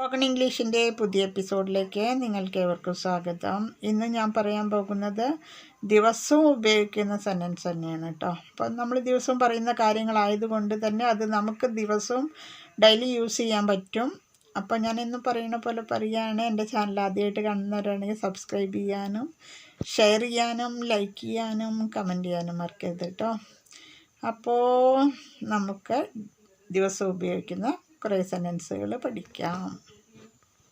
Spoken ഇംഗ്ലീഷിന്റെ പുതിയ എപ്പിസോഡിലേക്ക് നിങ്ങൾക്ക് ഏവർക്കും സ്വാഗതം. ഇന്ന് ഞാൻ പറയാൻ പോകുന്നത് ദിവസവും ഉപയോഗിക്കുന്ന സെന്റൻസ് തന്നെയാണ് കേട്ടോ അപ്പം നമ്മൾ ദിവസവും പറയുന്ന കാര്യങ്ങളായതുകൊണ്ട് തന്നെ അത് നമുക്ക് ദിവസവും ഡെയിലി യൂസ് ചെയ്യാൻ പറ്റും. അപ്പോൾ ഞാൻ ഇന്ന് പറയുന്ന പോലെ പറയുകയാണ് എന്റെ ചാനൽ ആദ്യമായിട്ട് കാണുന്നവരാണെങ്കിൽ സബ്സ്ക്രൈബ് ചെയ്യാനും ഷെയർ ചെയ്യാനും ലൈക്ക് ചെയ്യാനും കമന്റ് ചെയ്യാനും മറക്കരുത് കേട്ടോ അപ്പോൾ നമുക്ക് ദിവസം ഉപയോഗിക്കുന്ന കുറേ സെന്റൻസുകൾ പഠിക്കാം.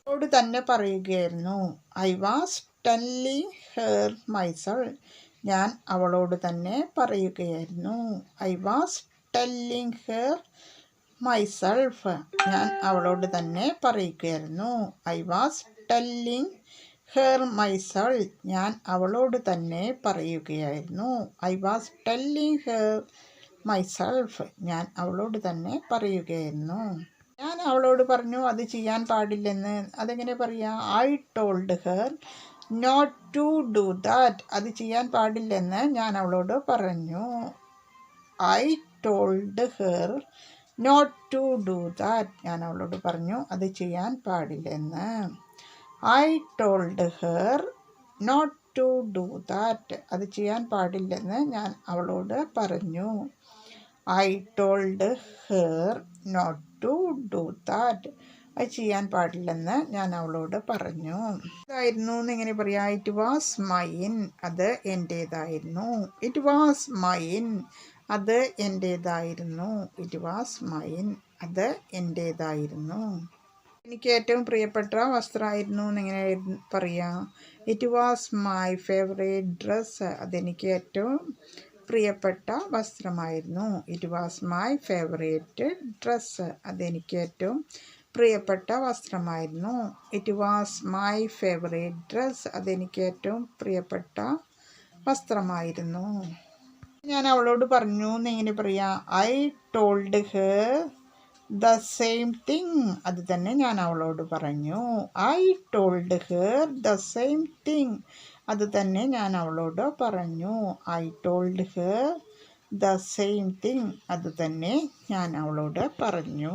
അവളോട് തന്നെ പറയുകയായിരുന്നു I was telling her myself ഞാൻ അവളോട് തന്നെ പറയുകയായിരുന്നു I was telling her myself ഞാൻ അവളോട് തന്നെ പറയുകയായിരുന്നു I was telling her myself ഞാൻ അവളോട് തന്നെ പറയുകയായിരുന്നു I was telling her myself ഞാൻ അവളോട് തന്നെ പറയുകയായിരുന്നു. അവളോട് പറഞ്ഞു അത് ചെയ്യാൻ പാടില്ലെന്ന്. അതെങ്ങനെ പറയാ? I told her not to do that അത് ചെയ്യാൻ പാടില്ലെന്ന് ഞാൻ അവളോട് പറഞ്ഞു. I told her not to do that ഞാൻ അവളോട് പറഞ്ഞു അത് ചെയ്യാൻ പാടില്ലെന്ന്. I told her not to do that അത് ചെയ്യാൻ പാടില്ലെന്ന് ഞാൻ അവളോട് പറഞ്ഞു. I told her not to do that. അത് ചെയ്യാൻ പാടില്ലെന്ന് ഞാൻ അവളോട് പറഞ്ഞു. ഇതായിരുന്നു എന്നിങ്ങനെ പറയാ ഇറ്റ് വാസ് മൈൻ അത് എന്റേതായിരുന്നു ഇറ്റ് വാസ് മൈൻ അത് എന്റേതായിരുന്നു ഇറ്റ് വാസ് മൈൻ അത് എന്റേതായിരുന്നു എനിക്ക് ഏറ്റവും പ്രിയപ്പെട്ട വസ്ത്രമായിരുന്നു എന്നിങ്ങനെ പറയാം it was my favourite dress അതെനിക്ക് ഏറ്റവും പ്രിയപ്പെട്ട വസ്ത്രമായിരുന്നു. It was my favourite dress അതെനിക്ക് ഏറ്റവും പ്രിയപ്പെട്ട വസ്ത്രമായിരുന്നു. It was my favourite dress അതെനിക്ക് ഏറ്റവും പ്രിയപ്പെട്ട വസ്ത്രമായിരുന്നു. ഞാൻ അവളോട് പറഞ്ഞു എന്നിങ്ങനെ പറയാം. I told her the same thing അത് തന്നെ ഞാൻ അവളോട് പറഞ്ഞു. I told her the same thing അത് തന്നെ ഞാൻ അവളോട് പറഞ്ഞു. I told her the same thing അത് തന്നെ ഞാൻ അവളോട് പറഞ്ഞു.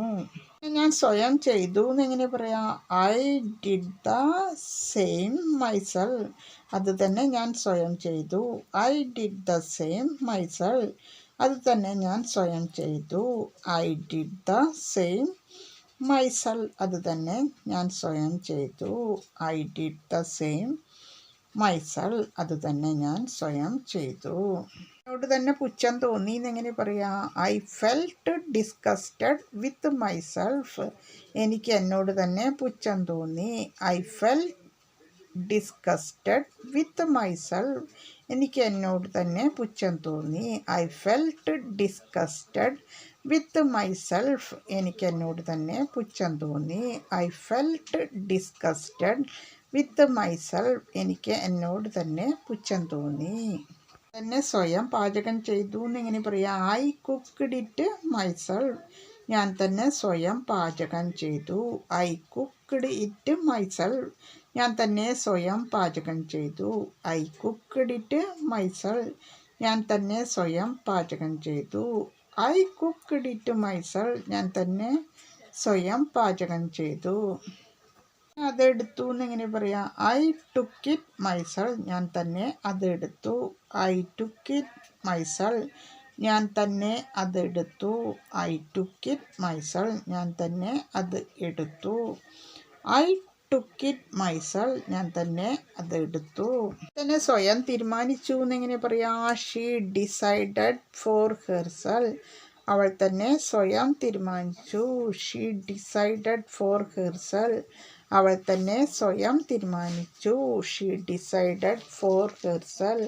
ഞാൻ സ്വയം ചെയ്തു എന്നെങ്ങനെ പറയാം? I did the same myself അത് തന്നെ ഞാൻ സ്വയം ചെയ്തു. I did the same myself അത് തന്നെ ഞാൻ സ്വയം ചെയ്തു. I did the same myself അത് തന്നെ ഞാൻ സ്വയം ചെയ്തു. I did the same myself അത് തന്നെ ഞാൻ സ്വയം ചെയ്തു. എന്നോട് തന്നെ പുച്ഛം തോന്നി എന്നെങ്ങനെ പറയാ? I felt disgusted with myself എനിക്ക് എന്നോട് തന്നെ പുച്ഛം തോന്നി. I felt disgusted with myself എനിക്ക് എന്നോട് തന്നെ പുച്ഛം തോന്നി. I felt disgusted with myself എനിക്ക് എന്നോട് തന്നെ പുച്ഛം തോന്നി. I felt disgusted with myself എനിക്ക് എന്നോട് തന്നെ പുച്ഛം തോന്നി. തന്നെ സ്വയം പാചകം ചെയ്തു എന്നെങ്ങനെ പറയാം ഐ കുക്ക്ഡ് ഇറ്റ് മൈസെൽഫ് ഞാൻ തന്നെ സ്വയം പാചകം ചെയ്തു. ഐ കുക്ക്ഡ് ഇറ്റ് മൈസെൽഫ് ഞാൻ തന്നെ സ്വയം പാചകം ചെയ്തു. ഐ കുക്ക്ഡ് ഇറ്റ് മൈസെൽഫ് ഞാൻ തന്നെ സ്വയം പാചകം ചെയ്തു. ഐ കുക്ക്ഡ് ഇറ്റ് മൈസെൽഫ് ഞാൻ തന്നെ സ്വയം പാചകം ചെയ്തു. അതെടുത്തു എന്നിങ്ങനെ പറയാം? ഐ ടുക്ക് ഇറ്റ് മൈസൾ ഞാൻ തന്നെ അതെടുത്തു. ഐ ടുക്ക് ഇറ്റ് മൈസൾ ഞാൻ തന്നെ അതെടുത്തു. ഐ ടുക്ക് ഇറ്റ് മൈസൾ ഞാൻ തന്നെ അത് എടുത്തു ഐ ടുക്ക് ഇറ്റ് മൈസൾ ഞാൻ തന്നെ അത് എടുത്തു തന്നെ സ്വയം തീരുമാനിച്ചു എന്നിങ്ങനെ പറയാം? ഷീ ഡിസൈഡഡ് ഫോർ ഹെർസൽ അവൾ തന്നെ സ്വയം തീരുമാനിച്ചു. ഷീ ഡിസൈഡഡ് ഫോർ ഹെർസൽ അവൾ തന്നെ സ്വയം തീരുമാനിച്ചു. ഷീ ഡിസൈഡഡ് ഫോർ ഹെർസൽ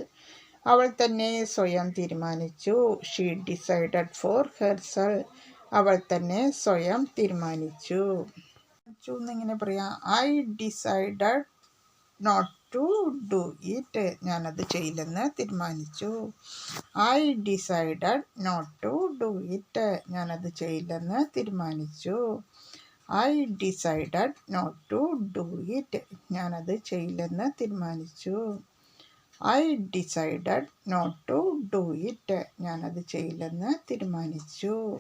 അവൾ തന്നെ സ്വയം തീരുമാനിച്ചു. ഷീ ഡിസൈഡഡ് ഫോർ ഹെർസൽ അവൾ തന്നെ സ്വയം തീരുമാനിച്ചു. എന്നിങ്ങനെ പറയാം. I decided not to do it ഞാനത് ചെയ്യില്ലെന്ന് തീരുമാനിച്ചു. I decided not to do it ഞാനത് ചെയ്യില്ലെന്ന് തീരുമാനിച്ചു. I decided not to do it ഞാനത് ചെയ്യില്ലെന്ന് തീരുമാനിച്ചു. I decided not to do it ഞാനത് ചെയ്യില്ലെന്ന് തീരുമാനിച്ചു.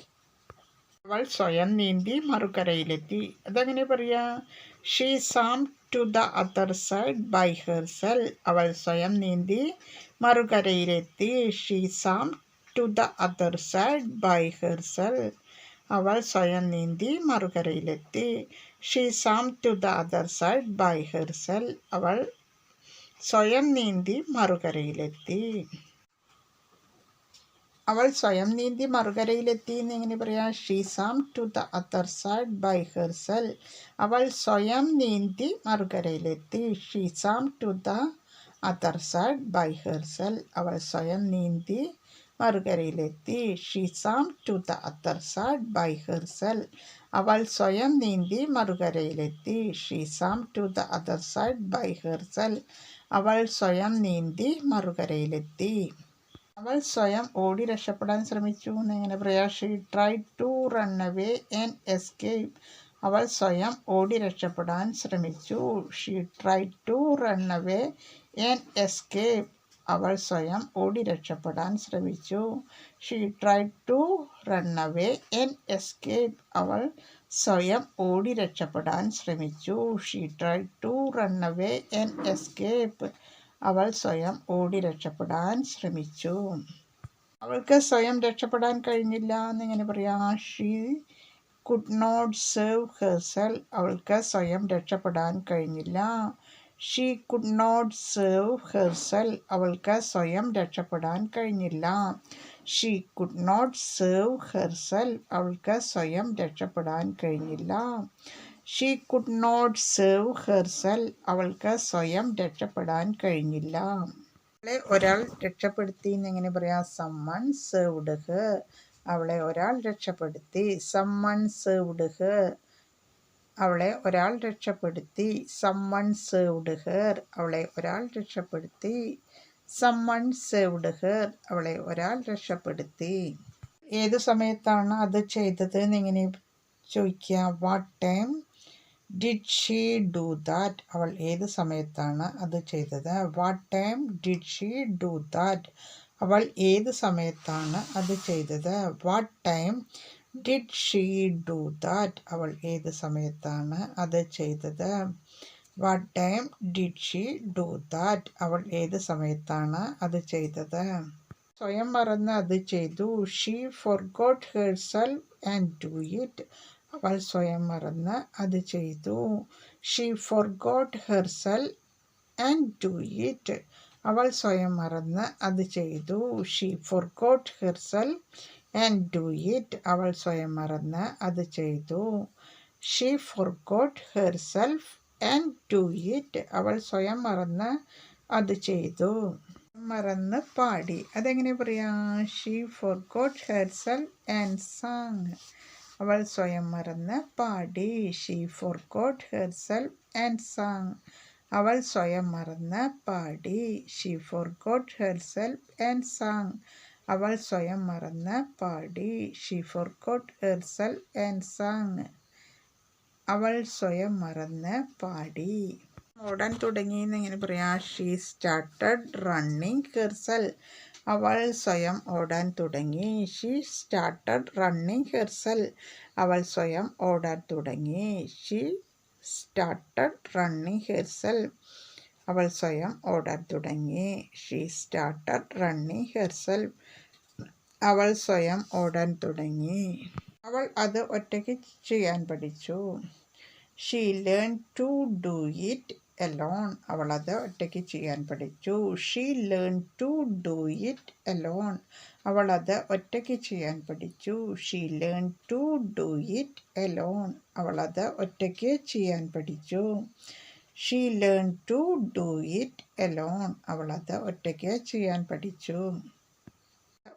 അവൾ സ്വയം നീന്തി മറുകരയിലെത്തി. അതെങ്ങനെ പറയാ? She swam to the other side by herself അവൾ സ്വയം നീന്തി മറുകരയിലെത്തി. She swam to the other side by herself അവൾ സ്വയം നീന്തി മറുകരയിലെത്തി. She swam to the other side by herself അവൾ സ്വയം നീന്തി മറുകരയിലെത്തി. അവൾ സ്വയം നീന്തി മറുകരയിലെത്തി എന്ന് എങ്ങനെ പറയാം? She swam to the other side by herself അവൾ സ്വയം നീന്തി മറുകരയിലെത്തി. She swam to the other side by herself അവൾ സ്വയം നീന്തി മറുകരയിലെത്തി. She swam to the other side by herself അവൾ സ്വയം നീന്തി മറുകരയിലെത്തി. She swam to the other side by herself അവൾ സ്വയം നീന്തി മറുകരയിലെത്തി. അവൾ സ്വയം ഓടി രക്ഷപ്പെടാൻ ശ്രമിച്ചു എന്നിങ്ങനെ പറയാം she try to run away and escape അവൾ സ്വയം ഓടി രക്ഷപ്പെടാൻ ശ്രമിച്ചു. She try to run away and escape അവൾ സ്വയം ഓടി രക്ഷപ്പെടാൻ ശ്രമിച്ചു. She try to run away and escape അവൾ സ്വയം ഓടി രക്ഷപ്പെടാൻ ശ്രമിച്ചു. She try to run away and escape അവൾ സ്വയം ഓടി രക്ഷപ്പെടാൻ ശ്രമിച്ചു. അവൾക്ക് സ്വയം രക്ഷപ്പെടാൻ കഴിഞ്ഞില്ല എന്നിങ്ങനെ പറയാം. She could not save herself അവൾക്ക് സ്വയം രക്ഷപ്പെടാൻ കഴിഞ്ഞില്ല. She could not save herself അവൾക്ക് സ്വയം രക്ഷപ്പെടാൻ കഴിഞ്ഞില്ല. She could not save herself അവൾക്ക് സ്വയം രക്ഷപ്പെടാൻ കഴിഞ്ഞില്ല. She could not save herself അവൾക്ക് സ്വയം രക്ഷപ്പെടാൻ കഴിഞ്ഞില്ല. അവളെ ഒരാൾ രക്ഷപ്പെടുത്തി എന്നെങ്ങനെ പറയാം സമ്മൺ സേവ്ഡ് ഹ് അവളെ ഒരാൾ രക്ഷപ്പെടുത്തി സമ്മൺ സേവ്ഡ് ഹ് അവളെ ഒരാൾ രക്ഷപ്പെടുത്തി സമ്മൺ സേവ്ഡ് ഹെർ അവളെ ഒരാൾ രക്ഷപ്പെടുത്തി സമ്മൺ സേവ്ഡ് ഹെർ അവളെ ഒരാൾ രക്ഷപ്പെടുത്തി. ഏത് സമയത്താണ് അത് ചെയ്തത് എന്നിങ്ങനെ ചോദിക്കുക. What time did she do that അവൾ ഏത് സമയത്താണ് അത് ചെയ്തത്? What time did she do that അവൾ ഏത് സമയത്താണ് അത് ചെയ്തത്? What time did she do that അവൾ ഏത് സമയത്താണ് അത് ചെയ്തത്? What time did she do that അവൾ ഏത് സമയത്താണ് അത് ചെയ്തത്? സ്വയം മറന്ന് അത് ചെയ്തു. She forgot herself and do it അവൾ സ്വയം മറന്ന് അത് ചെയ്തു. She forgot herself and do it അവൾ സ്വയം മറന്ന് അത് ചെയ്തു. She forgot herself and do it അവൾ സ്വയം മറന്ന് അത് ചെയ്തു. She forgot herself and do it അവൾ സ്വയം മറന്ന് അത് ചെയ്തു. മറന്ന് പാടി. അതെങ്ങനെ പറയാം? She forgot herself and sang അവൾ സ്വയം മറന്ന് പാടി. She forgot herself and sang അവൾ സ്വയം മറന്ന് പാടി. She forgot herself and sang അവൾ സ്വയം മറന്ന് പാടി. She forgot herself and sang അവൾ സ്വയം മറന്ന് പാടി. ഓടാൻ തുടങ്ങി എന്നിങ്ങനെ പറയാം ഷീ സ്റ്റാർട്ടഡ് റണ്ണിങ് ഹെർസെൽ അവൾ സ്വയം ഓടാൻ തുടങ്ങി. ഷീ സ്റ്റാർട്ടഡ് റണ്ണിങ് ഹെർസെൽ അവൾ സ്വയം ഓടാൻ തുടങ്ങി. ഷീ സ്റ്റാർട്ടഡ് റണ്ണിങ് ഹെർസെൽ അവൾ സ്വയം ഓടാൻ തുടങ്ങി. ഷീ സ്റ്റാർട്ടഡ് റണ്ണിങ് ഹെർസൽ അവൾ സ്വയം ഓടാൻ തുടങ്ങി. അവൾ അത് ഒറ്റയ്ക്ക് ചെയ്യാൻ പഠിച്ചു. She learn to do it alone അവളത് ഒറ്റയ്ക്ക് ചെയ്യാൻ പഠിച്ചു. She learn to do it alone അവളത് ഒറ്റയ്ക്ക് ചെയ്യാൻ പഠിച്ചു. She learn to do it alone അവളത് ഒറ്റയ്ക്ക് ചെയ്യാൻ പഠിച്ചു. She learn to do it alone അവളത് ഒറ്റയ്ക്ക് ചെയ്യാൻ പഠിച്ചു.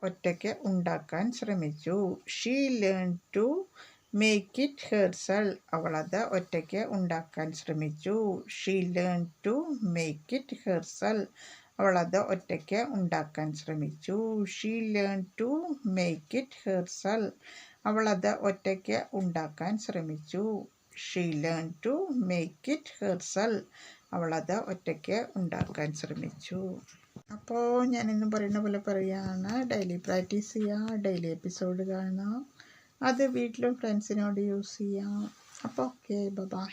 ഒറ്റയ്ക്ക് ഉണ്ടാക്കാൻ ശ്രമിച്ചു. She learn to make it herself അവളത് ഒറ്റയ്ക്ക് ഉണ്ടാക്കാൻ ശ്രമിച്ചു. She learn to make it herself അവളത് ഒറ്റയ്ക്ക് ഉണ്ടാക്കാൻ ശ്രമിച്ചു. She learn to make it herself അവളത് ഒറ്റയ്ക്ക് ഉണ്ടാക്കാൻ ശ്രമിച്ചു. She learn to make it herself അവളത് ഒറ്റയ്ക്ക് ഉണ്ടാക്കാൻ ശ്രമിച്ചു. അപ്പോൾ ഞാനിന്ന് പറയുന്ന പോലെ പറയുകയാണ് ഡെയിലി പ്രാക്ടീസ് ചെയ്യുക ഡെയിലി എപ്പിസോഡ് കാണാം. അത് വീട്ടിലും ഫ്രണ്ട്സിനോട് യൂസ് ചെയ്യാം. അപ്പോൾ ഓക്കെ ബൈ